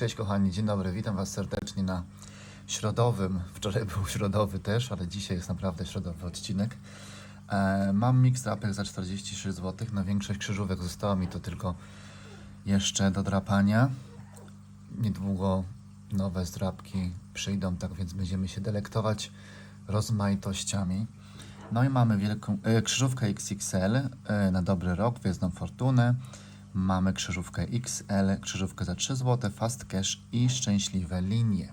Cześć kochani, dzień dobry, witam Was serdecznie na środowym, wczoraj był środowy też, ale dzisiaj jest naprawdę środowy odcinek. E, mam mix drapek za 46 zł, na większość krzyżówek zostało mi to tylko jeszcze do drapania. Niedługo nowe zdrapki przyjdą, tak więc będziemy się delektować rozmaitościami. No i mamy wielką e, krzyżówkę XXL e, na dobry rok, gwiezdną fortunę. Mamy krzyżówkę XL, krzyżówkę za 3 zł, fast cash i szczęśliwe linie.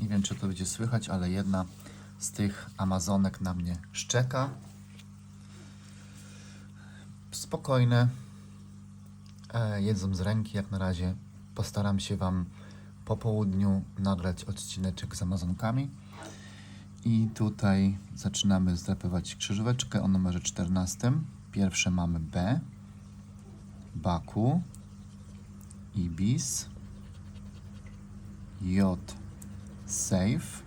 Nie wiem, czy to będzie słychać, ale jedna z tych Amazonek na mnie szczeka. Spokojne, e, jedzą z ręki jak na razie. Postaram się Wam po południu nagrać odcineczek z Amazonkami. I tutaj zaczynamy zdrapywać krzyżóweczkę o numerze 14. Pierwsze mamy B, Baku, Ibis, J, Safe,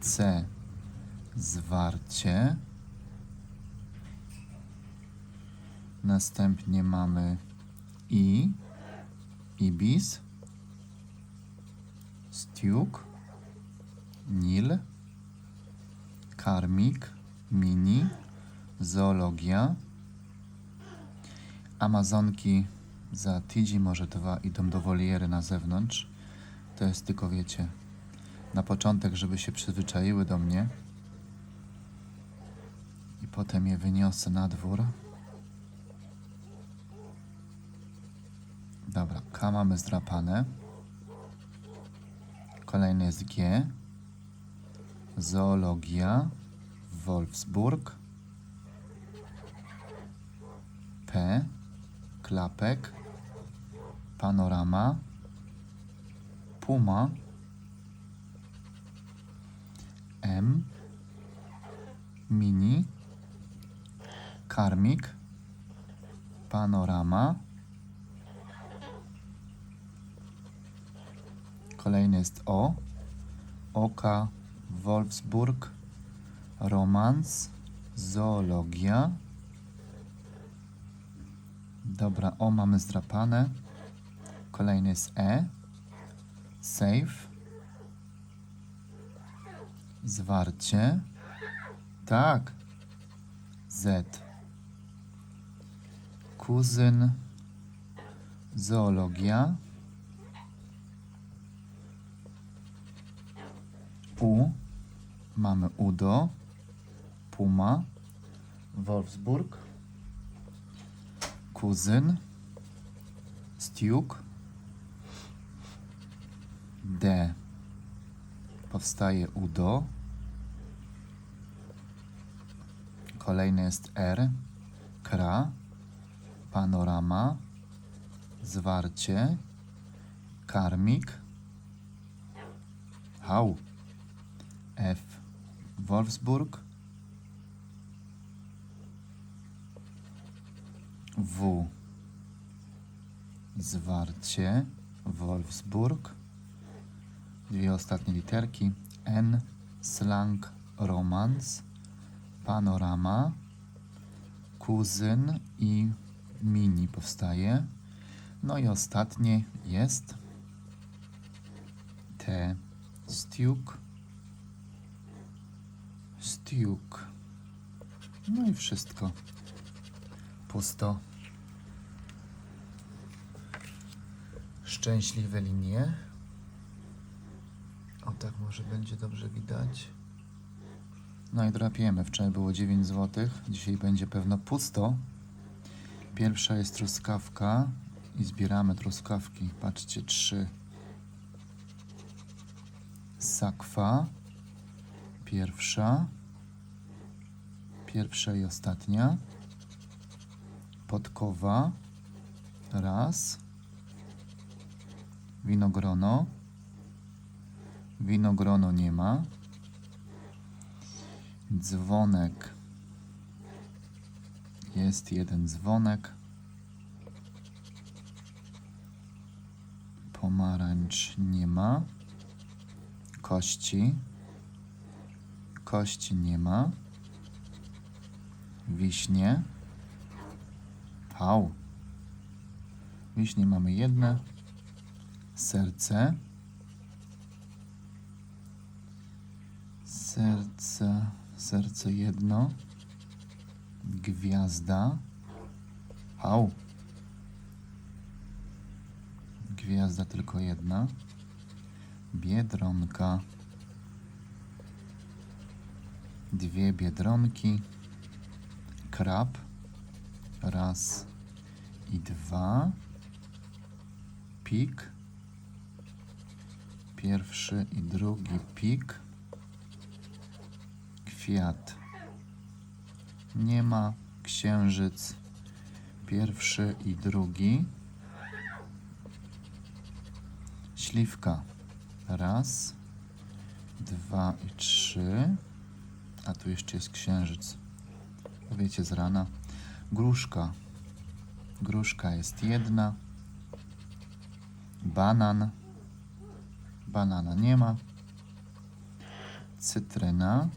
C, Zwarcie. Następnie mamy I, Ibis, Stiuk, Nil, Karmik, Mini, Zoologia. Amazonki za tydzień, może dwa idą do woliery na zewnątrz. To jest tylko, wiecie, na początek, żeby się przyzwyczaiły do mnie. I potem je wyniosę na dwór. Dobra, K mamy zdrapane. Kolejny jest G. Zoologia. Wolfsburg. P. Klapek. Panorama. Puma. M. Mini. Karmik. Panorama. Kolejny jest O. Oka. Wolfsburg. Romans. Zoologia. Dobra, O mamy zdrapane. Kolejny jest E. Save. Zwarcie. Tak. Z. Kuzyn. Zoologia. U. Mamy Udo. Puma. Wolfsburg. Kuzyn. Stiuk. D. Powstaje Udo. Kolejny jest R. Kra. Panorama. Zwarcie. Karmik. Hał. F. Wolfsburg. W. Zwarcie. Wolfsburg. Dwie ostatnie literki. N. Slang. Romans. Panorama. Kuzyn i mini powstaje. No i ostatnie jest T. Stiuk. Stiuk. No i wszystko. Pusto. Szczęśliwe linie. O tak może będzie dobrze widać. No i drapiemy. Wczoraj było 9 zł. Dzisiaj będzie pewno pusto. Pierwsza jest truskawka i zbieramy truskawki. Patrzcie, trzy. Sakwa. Pierwsza. Pierwsza i ostatnia. Podkowa. Raz. Winogrono. Winogrono nie ma. Dzwonek. Jest jeden dzwonek. Pomarańcz nie ma. Kości. Kości nie ma. Wiśnie. Pał. Wiśnie mamy jedne. Serce. Serce, serce jedno. Gwiazda. Au. Gwiazda tylko jedna. Biedronka. Dwie biedronki. Krab. Raz i dwa. Pik. Pierwszy i drugi pik. Kwiat. Nie ma. Księżyc. Pierwszy i drugi. Śliwka. Raz, dwa i trzy. A tu jeszcze jest księżyc. Wiecie z rana. Gruszka. Gruszka jest jedna. Banan. Banana nie ma. Cytryna.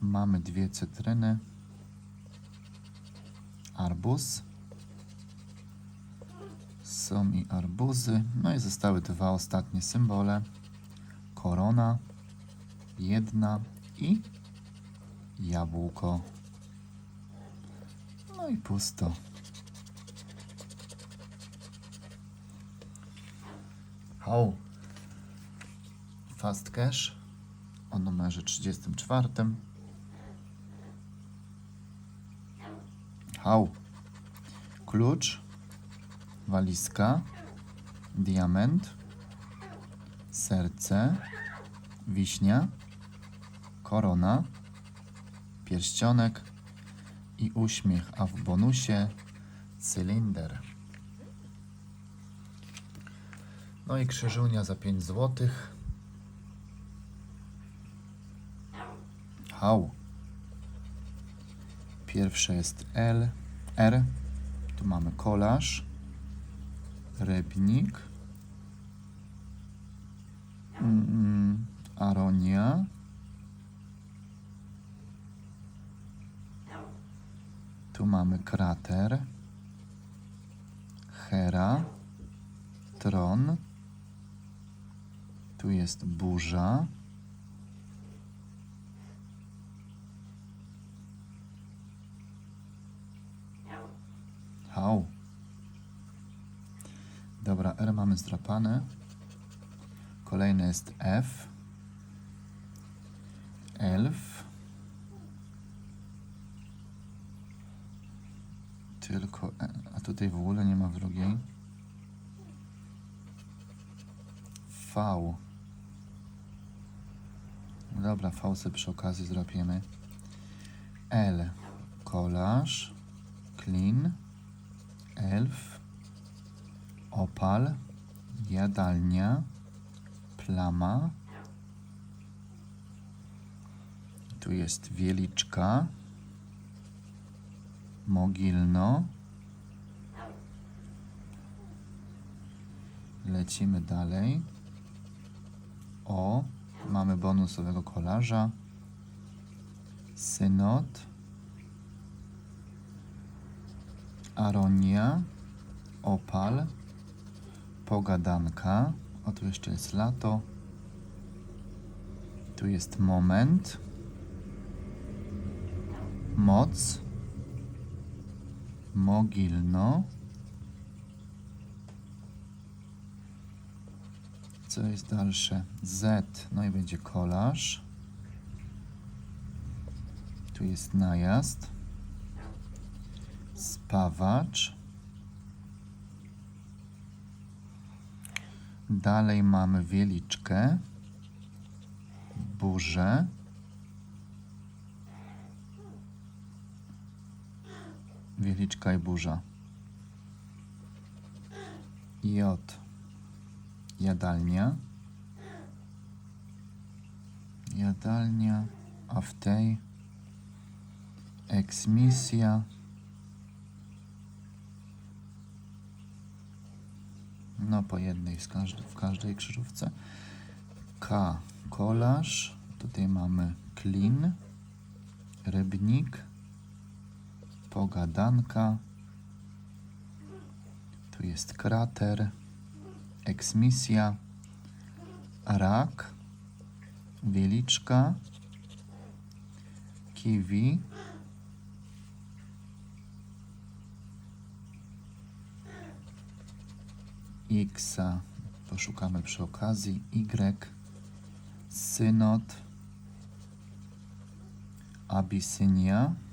Mamy dwie cytryny. Arbuz. Są i arbuzy. No i zostały dwa ostatnie symbole. Korona. Jedna i jabłko. No i pusto. Hał. Fast Cash o numerze 34. Hał. Klucz. Walizka. Diament. Serce. Wiśnia. Korona. Pierścionek. I uśmiech, a w bonusie cylinder. No i krzyżunia za 5 zł. Hał. Pierwsze jest L, R. Tu mamy kolaż, rybnik, mm, aronia, tu mamy krater, Hera, tron, tu jest burza, Hał. Dobra, R mamy zdrapane. Kolejne jest F. Elf. Tylko, E, a tutaj w ogóle nie ma drugiej. V. Dobra, V sobie przy okazji zrobimy. L. Kolaż. Clean. Elf. Opal. Jadalnia. Plama. Tu jest wieliczka. Mogilno. Lecimy dalej. O, mamy bonusowego kolarza. Synod. Aronia. Opal. Pogadanka. O, tu jeszcze jest lato. Tu jest moment. Moc. Mogilno. Co jest dalsze? Z. No i będzie kolaż. Tu jest najazd. Spawacz. Dalej mamy wieliczkę. Burzę. Wieliczka i burza. J. Jadalnia. Jadalnia, a w tej eksmisja. No po jednej z każdy, w każdej krzyżówce. K. Kolaż. Tutaj mamy klin. Rybnik. Pogadanka. Tu jest krater, eksmisja, rak, wieliczka, kiwi, X poszukamy przy okazji, Y, synod, Abysynia.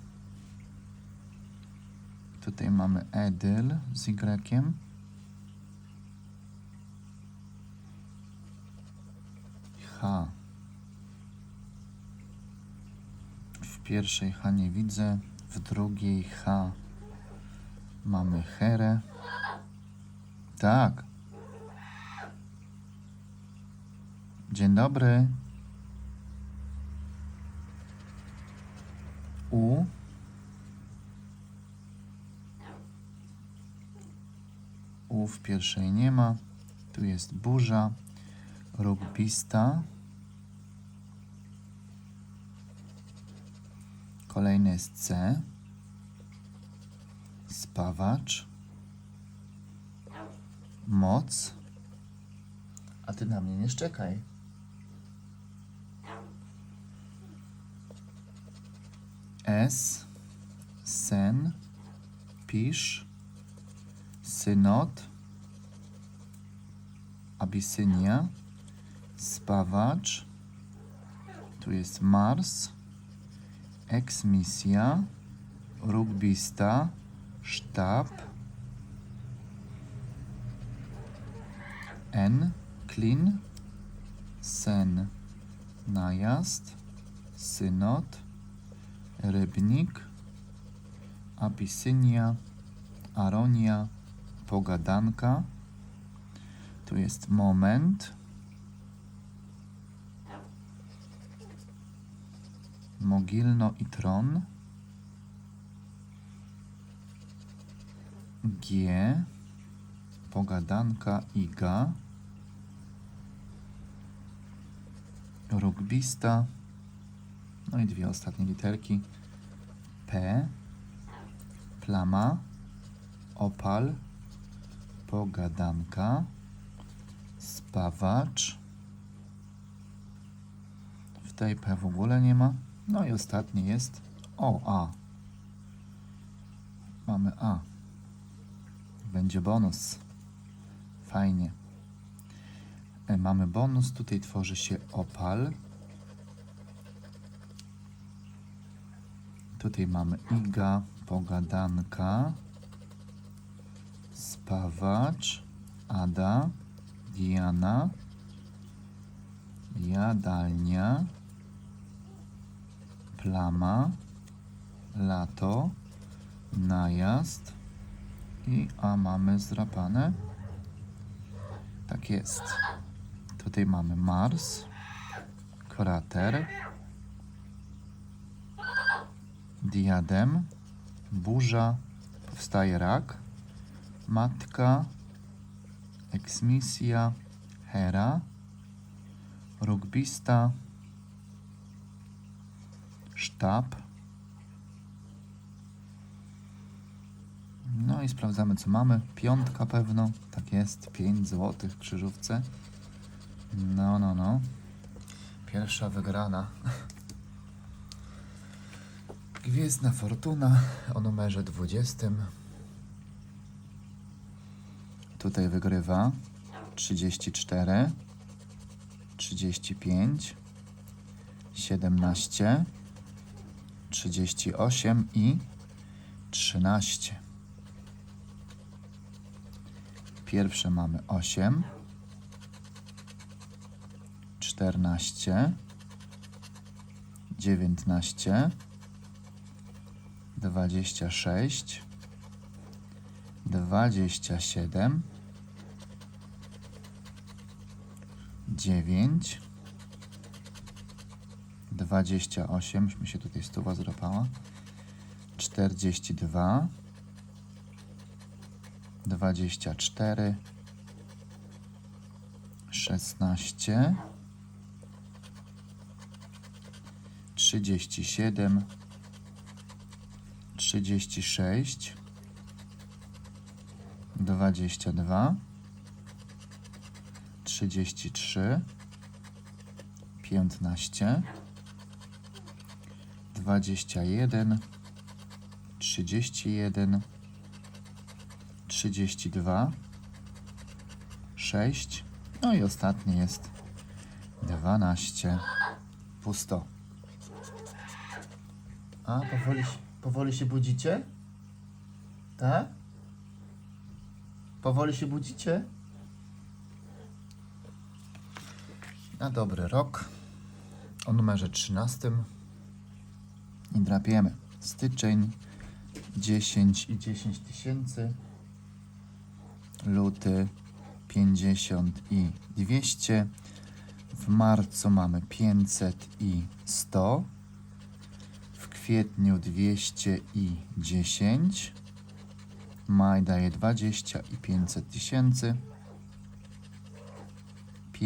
Tutaj mamy Edyl z Y. H. W pierwszej H nie widzę, w drugiej H mamy Herę. Tak. Dzień dobry. U. U w pierwszej nie ma. Tu jest burza, rugbista. Kolejny jest C. Spawacz. Moc. A ty na mnie nie szczekaj. S. Sen. Pisz. Synod. Abysynia. Spawacz. Tu jest Mars. Eksmisja. Rugbista. Sztab. N. Klin. Sen. Najazd. Synod. Rybnik. Abysynia. Aronia. Pogadanka. Tu jest moment. Mogilno i tron. G. Pogadanka Iga. Rugbista. No i dwie ostatnie literki. P. Plama. Opal. Pogadanka. Spawacz. W tej P w ogóle nie ma. No i ostatnie jest O, A. Mamy A. Będzie bonus. Fajnie. E, Mamy bonus. Tutaj tworzy się opal. Tutaj mamy iga, pogadanka, spawacz, Ada, Diana, jadalnia, plama, lato, najazd i a mamy zrapane. Tak jest. Tutaj mamy Mars, krater, diadem, burza, powstaje rak, matka, eksmisja, hera, rugbista, sztab. No i sprawdzamy, co mamy. Piątka pewno, tak jest, 5 złotych w krzyżówce. No, no, no. Pierwsza wygrana. Gwiezdna Fortuna o numerze 20. Tutaj wygrywa 34, 35, 17, 38 i 13. Pierwsze mamy 8, 14, 19, 26, 27, dziewięć, dwadzieścia osiem, mi się tutaj stuwa zropała, czterdzieści dwa, dwadzieścia cztery, szesnaście, trzydzieści siedem, trzydzieści sześć, dwadzieścia dwa. 33, 15, 21, 31, 32, 6, no i ostatni jest 12. Pusto. A, powoli, powoli się budzicie? Tak? Powoli się budzicie? Na dobry rok. O numerze 13. I drapiemy. Styczeń 10 i 10 tysięcy. Luty 50 i 200. W marcu mamy 500 i 100. W kwietniu 200 i 10. Maj daje 20 i 500 tysięcy.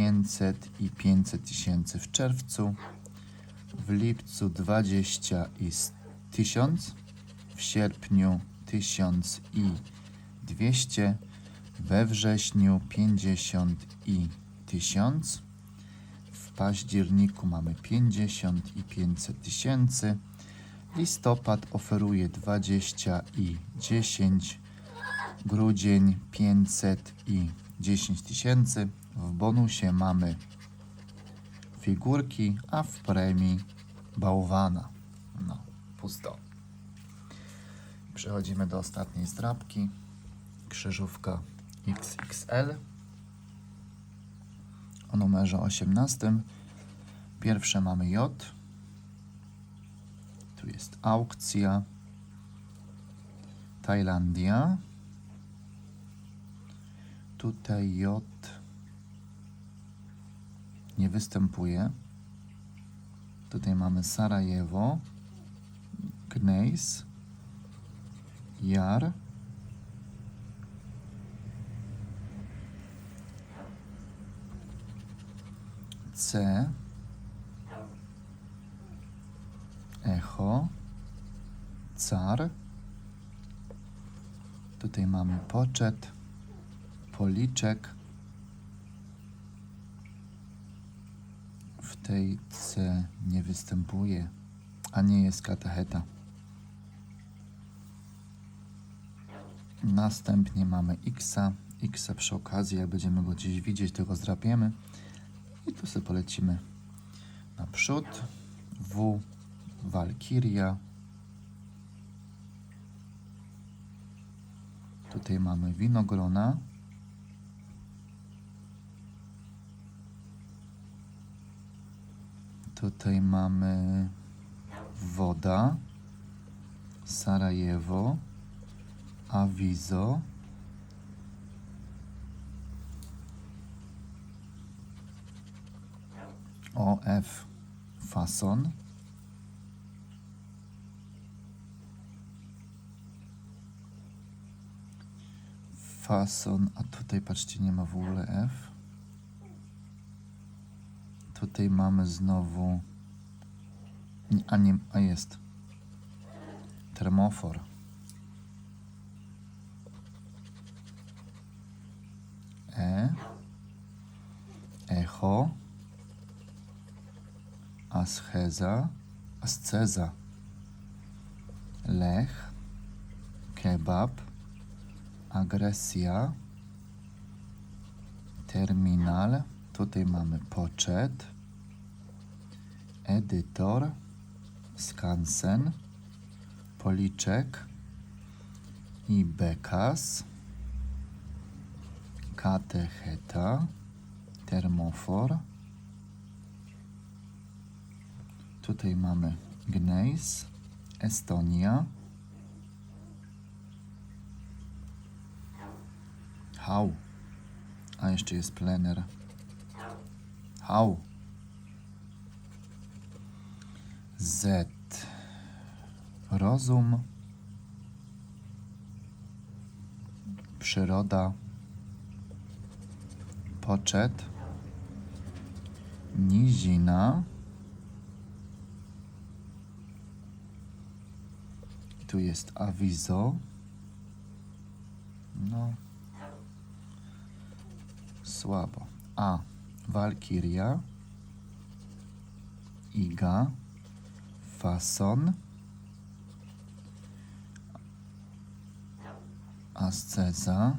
500 i 500 tysięcy w czerwcu. W lipcu 20 i s- 1000. W sierpniu 1000 i 200. We wrześniu 50 i 1000. W październiku mamy 50 i 500 tysięcy. Listopad oferuje 20 i 10. Grudzień 500 i 10 tysięcy. W bonusie mamy figurki, a w premii bałwana. No, pusto. Przechodzimy do ostatniej zdrabki. Krzyżówka XXL o numerze 18. Pierwsze mamy J. Tu jest aukcja. Tajlandia. Tutaj J nie występuje. Tutaj mamy Sarajewo, Gnejs, Jar, C, Echo, Car. Tutaj mamy poczet, policzek. C nie występuje, a nie jest katecheta. Następnie mamy Xa. Xa przy okazji, jak będziemy go gdzieś widzieć, to go zdrapiemy. I tu sobie polecimy naprzód. W, Walkiria. Tutaj mamy winogrona. Tutaj mamy woda, Sarajewo, Avizo, OF fason, fason, a tutaj patrzcie, nie ma w ogóle F. Tutaj mamy znowu. A nie, a jest. Termofor. E. Echo. Ascheza. Asceza. Lech. Kebab. Agresja. Terminal. Tutaj mamy poczet, edytor, skansen, policzek i bekas, katecheta, termofor. Tutaj mamy Gnejs, Estonia, Hał, a jeszcze jest plener. Hał. Z. Rozum. Przyroda. Poczet. Nizina. Tu jest awizo. No słabo. A. Walkiria. Iga. Fason. Asceza.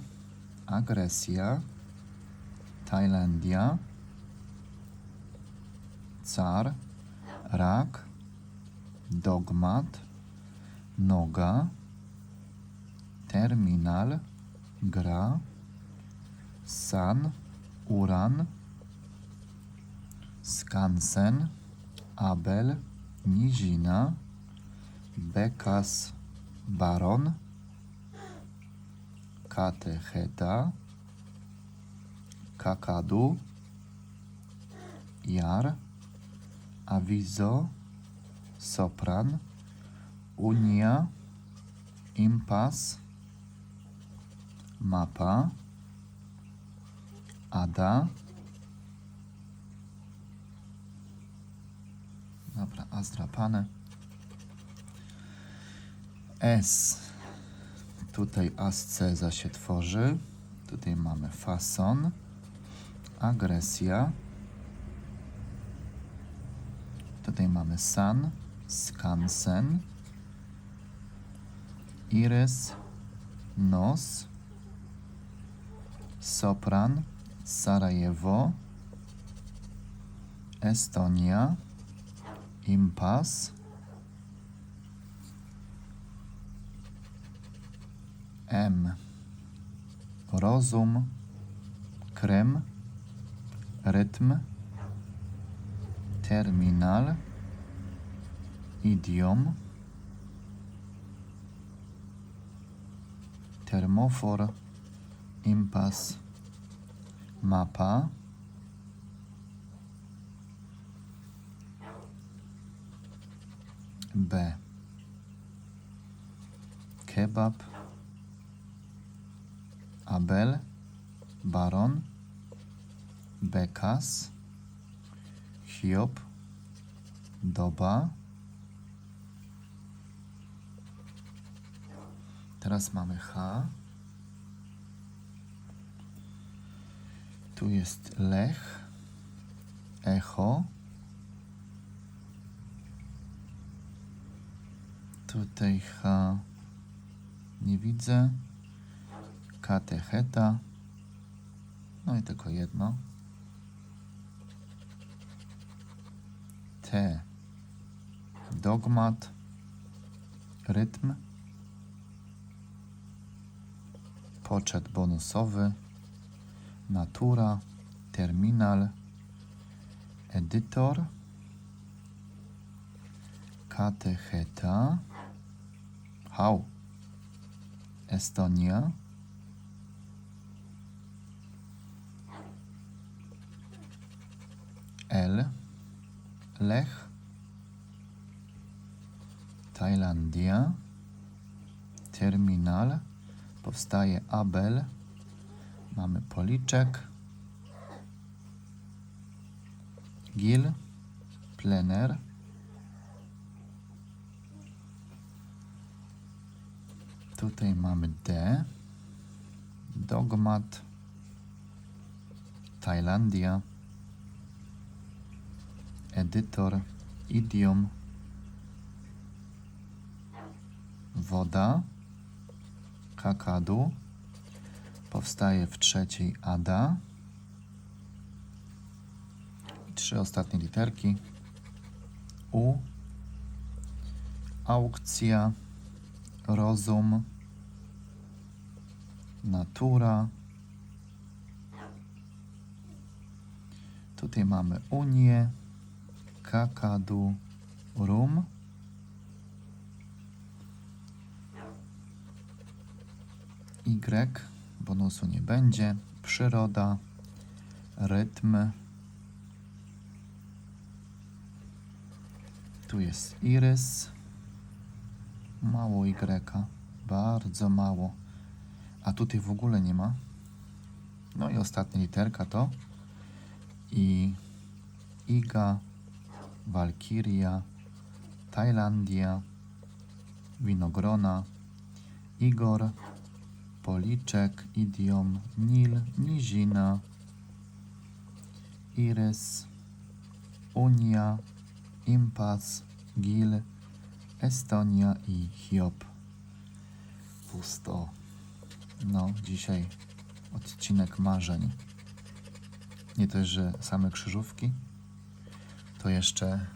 Agresja. Tajlandia. Car. Rak. Dogmat. Noga. Terminal. Gra. San. Uran. Skansen. Abel. Nizina. Bekas. Baron. Katecheta. Kakadu. Jar. Awizo. Sopran. Unia. Impas. Mapa. Ada. Dobra, A zdrapane. S. Tutaj asceza się tworzy. Tutaj mamy fason. Agresja. Tutaj mamy san. Skansen. Irys. Nos. Sopran. Sarajewo. Estonia. Impas. M. Rozum. Krym. Rytm. Terminal. Idiom. Termofor. Impas. Mapa. B. Kebab. Abel. Baron. Bekas. Hiob. Doba. Teraz mamy H. Tu jest Lech. Echo. Tutaj H nie widzę. Katecheta. No i tylko jedno. T. Dogmat. Rytm. Poczet bonusowy. Natura. Terminal. Edytor. Katecheta. Hał. Estonia. L. Lech. Tajlandia. Terminal. Powstaje Abel. Mamy policzek. Gil. Plener. Tutaj mamy D. Dogmat. Tajlandia. Edytor. Idiom. Woda. Kakadu. Powstaje w trzeciej Ada. Trzy ostatnie literki. U. Aukcja. Rozum. Natura. Tutaj mamy Unię. Kakadu. Rum. Y, bonusu nie będzie. Przyroda, rytm. Tu jest irys. Mało Y, bardzo mało. A tutaj w ogóle nie ma. No i ostatnia literka to i Iga, Walkiria, Tajlandia, Winogrona, Igor, Policzek, Idiom, Nil, Nizina, Iris, Unia, Impas, Gil, Estonia i Hiob. Pusto. No, dzisiaj odcinek marzeń. Nie też, że same krzyżówki, to jeszcze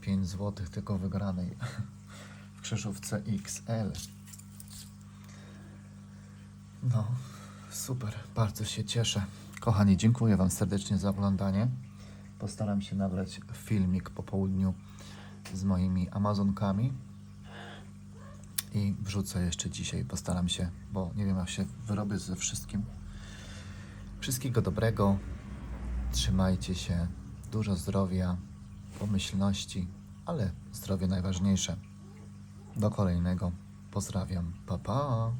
5 zł tylko wygranej w krzyżówce XL. No, super, bardzo się cieszę. Kochani, dziękuję Wam serdecznie za oglądanie. Postaram się nagrać filmik po południu z moimi Amazonkami i wrzucę jeszcze dzisiaj. Postaram się, bo nie wiem, jak się wyrobię ze wszystkim. Wszystkiego dobrego. Trzymajcie się. Dużo zdrowia, pomyślności, ale zdrowie najważniejsze. Do kolejnego. Pozdrawiam. Pa, pa.